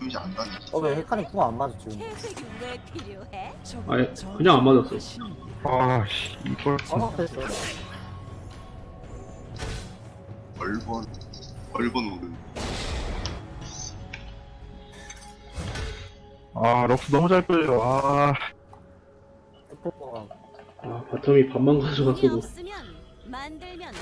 표시 안 나네. 어왜 헬카님 궁 안 맞아 지금 계획이 왜 필요해? 아예 그냥 안 맞았어. 아씨 이걸 어 됐어 얼번 얼번 오는. 아 럭스 너무 잘 끌려 아 뽀뽀가 아 바텀이 반만 가져갔어도 없으면 만들면 돼.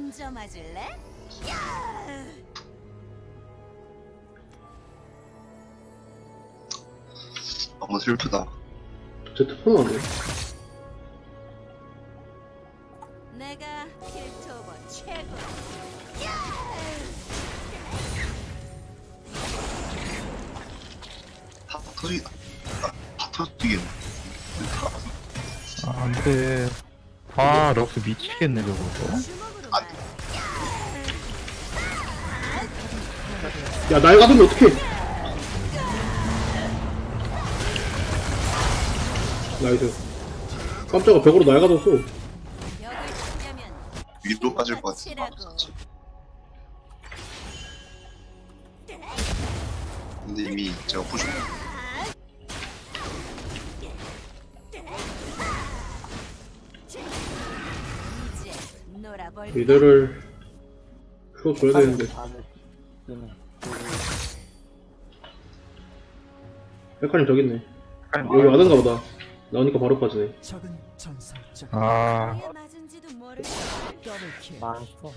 먼저 맞을래? 야! 너무 슬프다. 제트폰 왔네. 내가 킬토버 최고. 다 터지. 아, 다 터지겠네. 아, 안 돼 아 럭스 미치겠네 저거 주먹으로 야 날 가두면 어떡해? 나이스. 깜짝아 벽으로 날 가뒀어. 벽을 치려면 위로 빠질 것 같아. 근데 이미 제가. 이제 놀아볼. 미드를 풀어줘야 되는데 헬카님 저기 있네. 여기 와든가 보다. 나오니까 바로 빠지네. 적은 전설적 아에 맞은지도 모를 더블 킬 많어 포탑이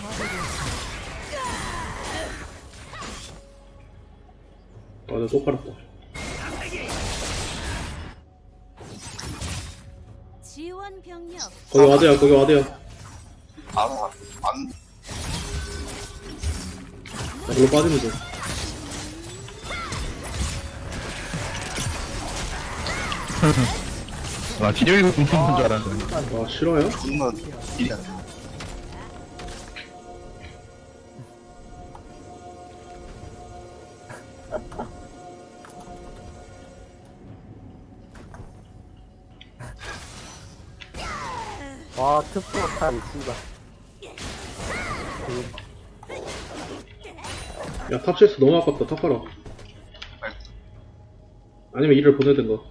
파괴되었습니다. 맞아 또 깔았다. 지원 병력 거기 와드야 거기 와드야. 알아. 안. 나 별로 빠지면 돼. 아 진영이가 공격한 줄 알았는데 아 싫어요? 안 돼. 와 특보 칼 씨발 야 탑시스 너무 아깝다 탑 팔아. 아니면 일을 보내든가.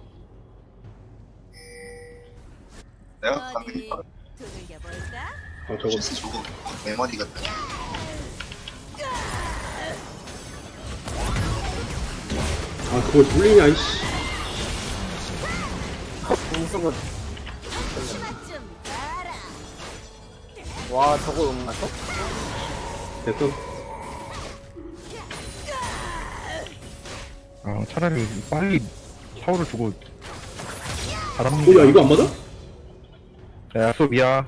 내가 어디. 두들겨 볼까? 아 저거 실수 저거 내 머리 같다. 아 그걸 돌리냐 이씨. 좀 봐라. 와 저거 응 맞어? 됐어. 아 차라리 빨리 타워를 주고 바람 어야 이거 안 맞아? 야 소비야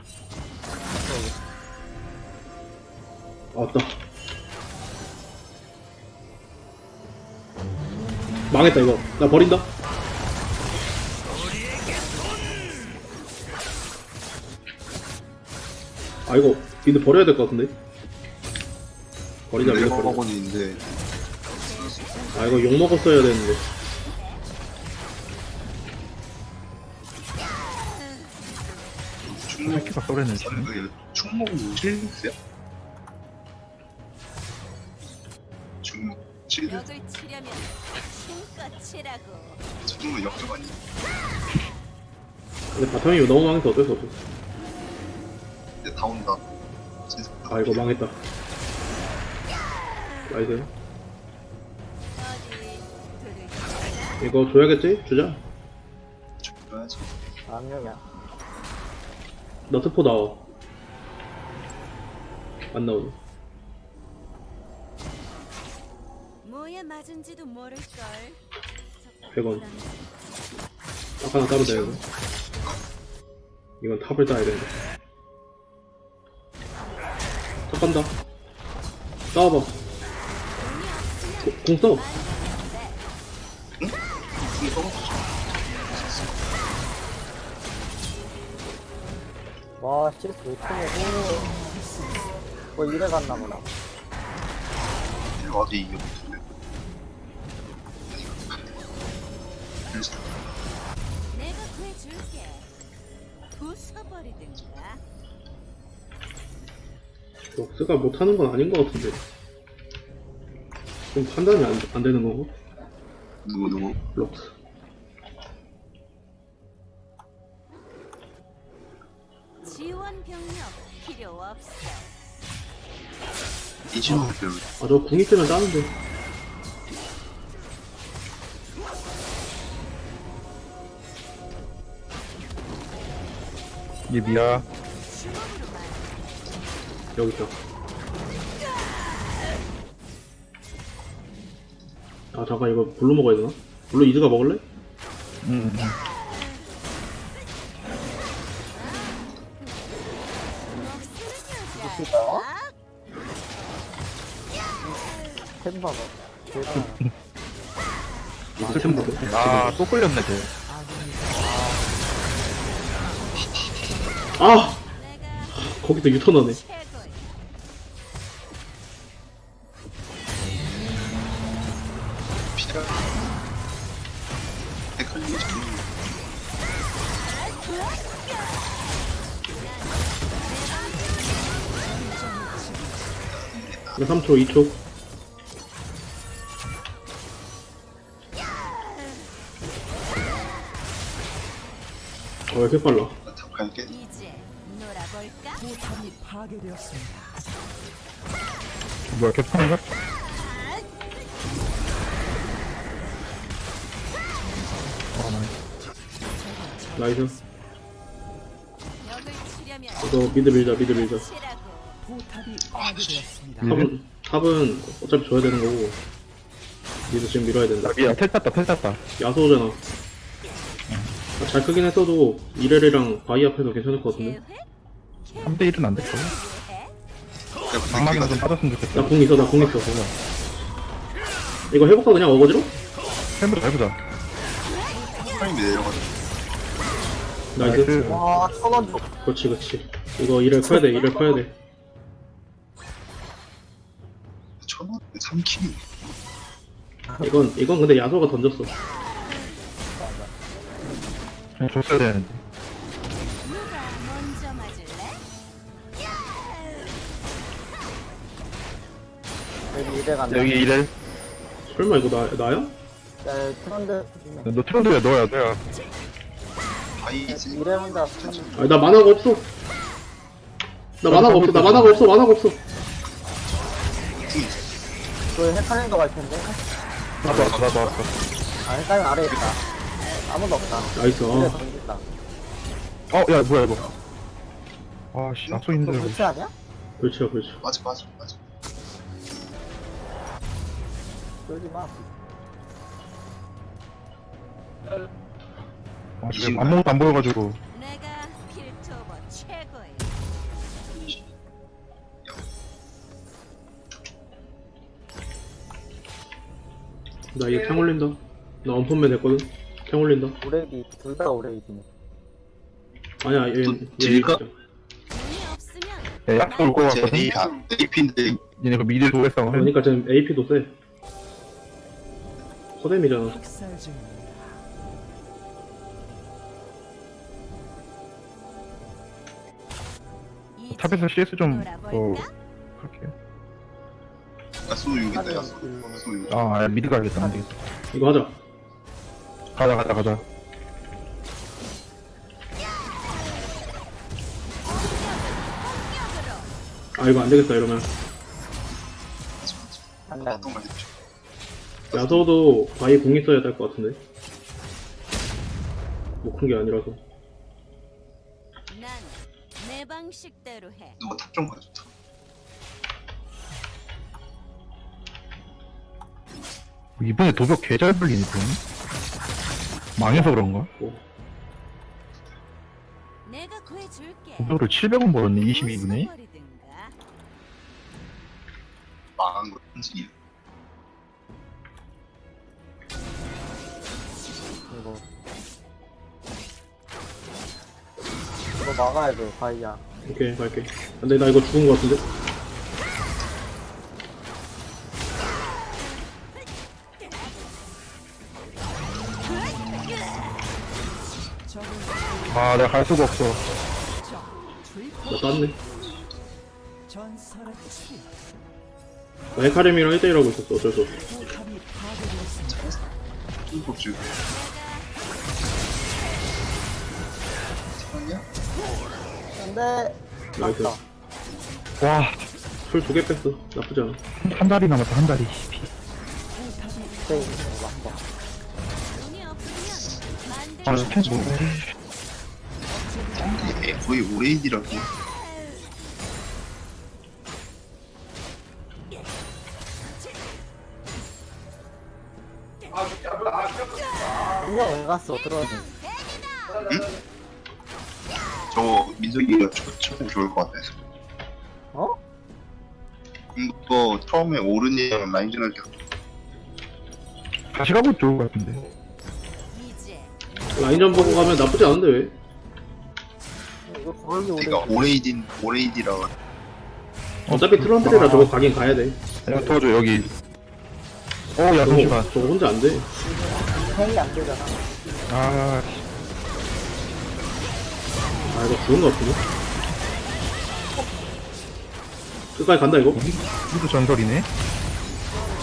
아, 맞다. 망했다 이거. 나 버린다. 아 이거 근데 버려야 될 것 같은데. 버리자 내가 이거 버리자. 아 이거 욕 먹었어야 되는데. 벽을 치려면 힘껏 치라고. 충목 역적 아니? 근데 바텀이 너무 망해서 어쩔 수 없어. 이제 다 온다. 진짜 아 이거 망했다. 나이스. 이거 줘야겠지? 주자. 줘야지. 악령이야 너 트포 나와. 안 나오네. 뭐에 맞은지도 모를 걸. 100원. 딱 하나 따면 되는 거. 이건 탑을 따야 된다. 탑 간다. 싸워봐. 고- 공 써. 이동 와 실수 1등이고 뭐 어, 이래 갔나보다. 어디 이거 복스가. 못하는 건 아닌 것 같은데. 그럼 판단이 안, 안 되는 거고. 누구 누구 럭스. 지원 병력 필요 없어. 이진호 아, 저 궁이 뜨면 따는데. 말. 여기 있다. 아, 잠깐, 이거 블루 먹어야 되나? 블루 이즈가 먹을래? 진짜? 여자. 템버거. 대단하다. 이즈 템 먹어. 아, 또 끌렸네, 쟤. 아! 거기서 유턴하네. 피자 헷갈리게 정리 나 3초, 2초. 어, 왜 이렇게 빨라? 이제 놀아볼까? 포탑이 파괴되었습니다. 뭐야? 나이스. 이거 미드 밀자, 미드 밀자. 치라고. 포탑이 파괴되었습니다. 탑은, 탑은 어차피 줘야 되는 거고. 미드 지금 밀어야 된다. 나 미야, 텔 땄다, 텔 땄다. 야소잖아. 아, 잘 크긴 했어도 이렐이랑 바이 앞에서 괜찮을 것 같은데. 계획? 3대1은 안. 계획? 장막이나 좀 빠졌으면 나 좋겠다. 궁 있어, 나궁 있어. 이거 해볼까 그냥 어거지로? 해보자, 해보자. 타임이 내려가지고 나이스. 와, 천원 줘. 그렇지, 그렇지. 이거 이렐 커야 돼, 이렐 커야 돼. 천원 3킬 이건, 이건 근데 야소가 던졌어. 그냥 줬어야 되는데. 누가 먼저 맞을래? 여기 이래 간다. 여기 이래. 설마 이거 나, 나야? 야, 트런드. 너 트런드야, 너야, 너야. 바이 이래 혼자. 아니, 나 만화가 없어. 나 만화가 없어, 나 만화가 없어, 만화가 없어. 그 헷갈리는 거갈 텐데. 나도 왔어, 나도 왔어. 아, 헷갈리면 아래에 있다. 아무도 없다. 나이스. 아, 던진다. 어, 야, 뭐야, 이거. 아, 씨, 나소 너 힘들어. 불치 아니야? 그렇지요, 그렇지. 맞아 맞아 맞아 끌지 마. 아, 지금 아무것도 안 보여가지고. 내가 필토버 최고야. 나 이거 탱 올린다. 나 원펀맨 됐거든. 탱 올린다. 오레이디, 둘 다 오레이디네. 아니야, 얘, 얘 질까? 진짜. 돈이 없으면 야, 약속 제 같거든? A AP인데 얘네 그 미드 도했어. 그러니까 지금 AP도 세. 서뎀이잖아. 학살 중입니다. 탑에서 CS 좀, 더, 놀아볼까? 할게요. 야수 6인다 하긴, 야수 음. 야수 6 아, 야, 미드 가야겠다, 안 되겠다. 이거 하자. 가자, 가자, 가자. 아, 이거 안 되겠다, 이러면. 한. 어떤 말 야소도 바위 공 있어야 될 것 같은데. 뭐 큰 게 아니라서. 내 방식대로 해. 누가 탑 좀 가줘 탑 이번에 도벽 개잘 불리네, 좀. 망해서 그런가? 뭐. 내가 구해줄게. 도벽을 700원 벌었네, 22분에. 부숴버리든가. 망한 거 현실이야 이거. 막아야 돼, 바이야. 오케이, 갈게. 근데 나 이거 죽은 것 같은데? 아, 내가 갈 수가 없어. 나 땄네. 나 헤카림이랑 1대1 하고 있었어. 어쩔 수 없어. 지금. 아니야? 안돼. 나이스. 맞다. 와, 풀두개 뺐어. 나쁘지 않아. 한 다리 남았다, 한 다리. 씨. 네, 맞다. 아, 펜 뭐. 이게 거의 오레이디라고. 그냥 왜 갔어? 들어가지. 저거 민석이가 쳐- 쳐면 좋을 것 같아서. 어? 이거 처음에 오른이랑 라인전 할때 다시 가면 좋을 것 같은데. 이제 라인전 보고 가면 나쁘지 않은데 왜? 이거 거의 오래. 내가 오레이딘 오레이디라 어차피 트런들이라 저거 가긴 가야 돼. 내가 도와줘, 여기. 어, 야, 저거, 잠시만. 저거 혼자 안 돼. 행이 안 되잖아. 아, 아, 이거 죽은 것 같은데? 끝까지 간다, 이거? 이도 전설이네.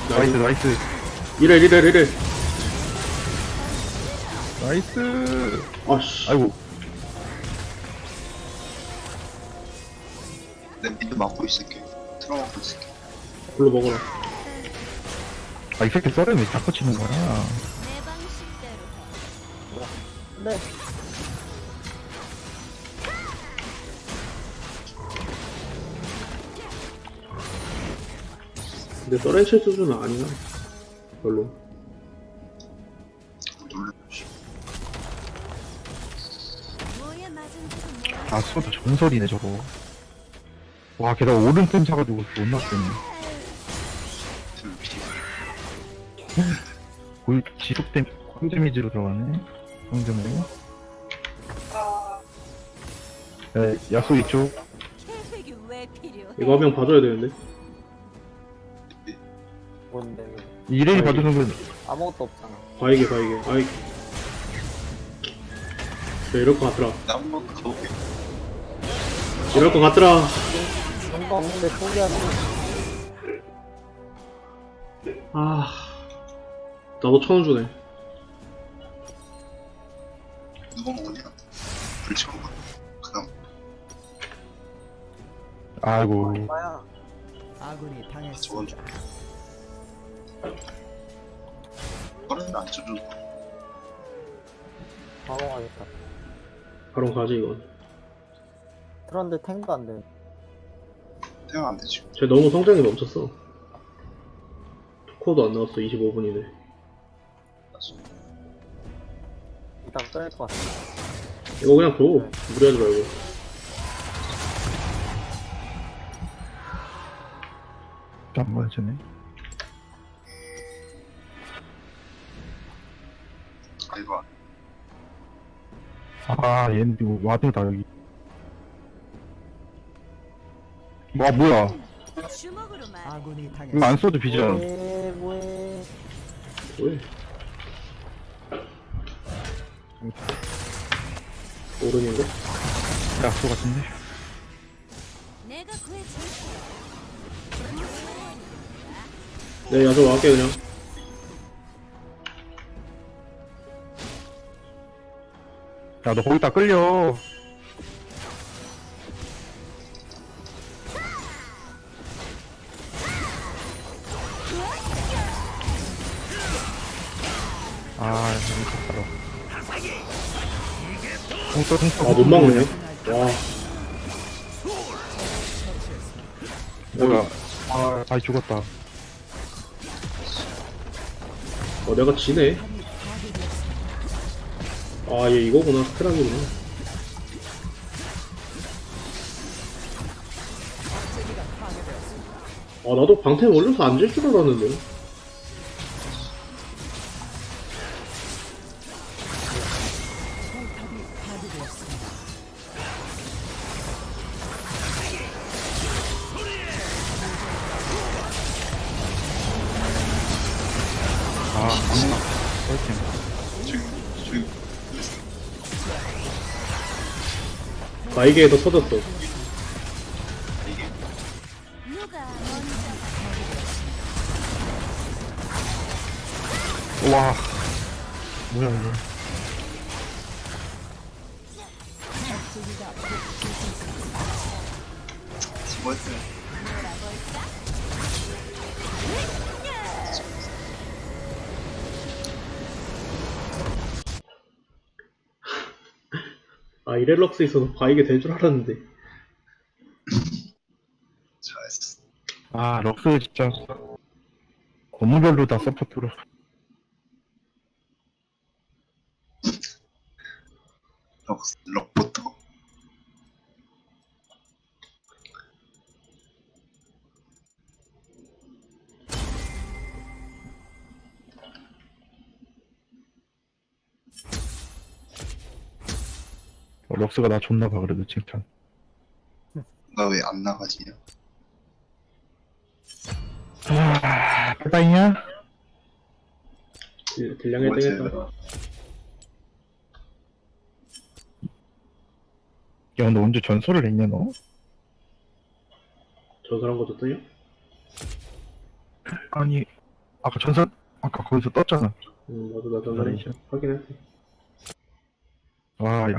나이스, 나이스. 이래, 이래, 이래. 나이스. 아씨. 아이고, 내 미드 막고 있을게. 틀어막고 있을게. 불러 먹어라. 아, 이 새끼 썰은 왜 자꾸 치는 거야? 내 방식대로 해. 네. 근데 서렌실 수준은 아니야. 별로. 아, 수다 전설이네, 저거. 와, 게다가 오른템 사가지고 못 났겠네. 골, 지속댐, 콩데미지로 들어가네. 콩데미로. 네, 야수 이쪽. 이거 한 명 봐줘야 되는데. 뭔데? 이레이 아이고. 봐주는 건 아무것도 없잖아. 바이게, 바이게. 아이. 저 이럴 것 같더라. 나 한번 가볼게. 이럴 것 같더라. 뭔가 없는데 포기하지. 아. 나도 천 원 주네. 누가 먹냐? 불치고 가. 그다음 아이고. 얼마야? 아군이 저건 당했습니다. 좀. 꺼내는 안 쳐줘. 바로 가겠다. 바로 가지, 이건. 그런데 탱도 안 돼. 태양 안 되지. 쟤 너무 성장이 멈췄어. 코도 안 나왔어, 25분이네. 이따 끊을 것 같아. 이거 그냥 줘. 무리하지 말고. 안 맞으네. 아 이거 아, 얘는 이거 와드다, 여기. 와, 뭐야. 주먹으로 말. 아군이 이거 당했습니다. 안 써도 비잖아. 뭐해, 뭐해. 왜? 오른인가? 야수 같은데? 내가 구해줄게. 네, 야저 와게 그냥. 야, 너 거기다 끌려. 아, 이거 바로. 홍떠, 홍떠. 아, 못 막네. 와, 뭐야. 아, 아이, 죽었다. 어, 내가 지네. 아, 얘 이거구나. 스크락이구나. 아, 나도 방템 올려서 안질줄 알았는데. 나이게에서 터졌어. 와 뭐야 이거 뭐였어요? 아 이렐럭스 있어서 바이게 될 줄 알았는데 잘했어. 아, 럭스 진짜. 건물별로 다 서포트로. 럭, 럭 어, 럭스가 나 존나 봐, 그래도 칭찬. 나 왜 안 나가지냐? 아, 빨다이냐? 딜- 딜량 1등 했다 뭐였어요? 야, 너 언제 전설을 했냐, 너? 전설한 것도 뜨냐? 아니, 아까 전설, 아까 거기서 떴잖아. 음 나도 나 전설에 전설이죠. 확인했어 와, 야,